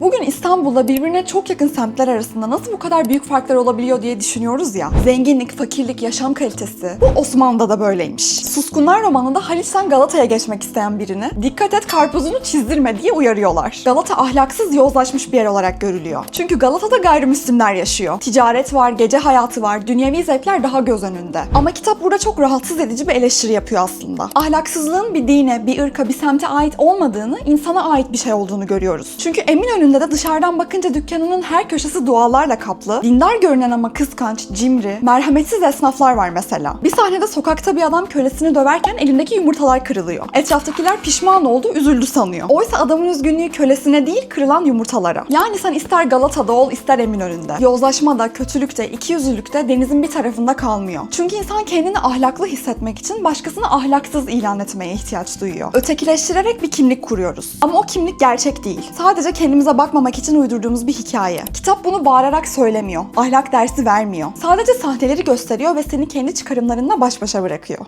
Bugün İstanbul'da birbirine çok yakın semtler arasında nasıl bu kadar büyük farklar olabiliyor diye düşünüyoruz ya. Zenginlik, fakirlik, yaşam kalitesi. Bu Osmanlı'da da böyleymiş. Suskunlar romanında Haliç'ten Galata'ya geçmek isteyen birini dikkat et karpuzunu çizdirme diye uyarıyorlar. Galata ahlaksız, yozlaşmış bir yer olarak görülüyor. Çünkü Galata'da gayrimüslimler yaşıyor. Ticaret var, gece hayatı var, dünyevi zevkler daha göz önünde. Ama kitap burada çok rahatsız edici bir eleştiri yapıyor aslında. Ahlaksızlığın bir dine, bir ırka, bir semte ait olmadığını, insana ait bir şey olduğunu görüyoruz. Çünkü Eminönü'nde de dışarıdan bakınca dükkanının her köşesi dualarla kaplı, dindar görünen ama kıskanç, cimri, merhametsiz esnaflar var mesela. Bir sahnede sokakta bir adam kölesini döverken elindeki yumurtalar kırılıyor. Etraftakiler pişman oldu, üzüldü sanıyor. Oysa adamın üzgünlüğü kölesine değil, kırılan yumurtalara. Yani sen ister Galata'da ol, ister Eminönü'nde. Yozlaşma da, kötülük de, ikiyüzlülük de denizin bir tarafında kalmıyor. Çünkü insan kendini ahlaklı hissetmek için başkasını ahlaksız ilan etmeye ihtiyaç duyuyor. Ötekileştirerek bir kimlik kuruyoruz. Ama o kimlik gerçek değil. Sadece kendimize bakmamak için uydurduğumuz bir hikaye. Kitap bunu bağırarak söylemiyor. Ahlak dersi vermiyor. Sadece sahneleri gösteriyor ve seni kendi çıkarımlarınla baş başa bırakıyor.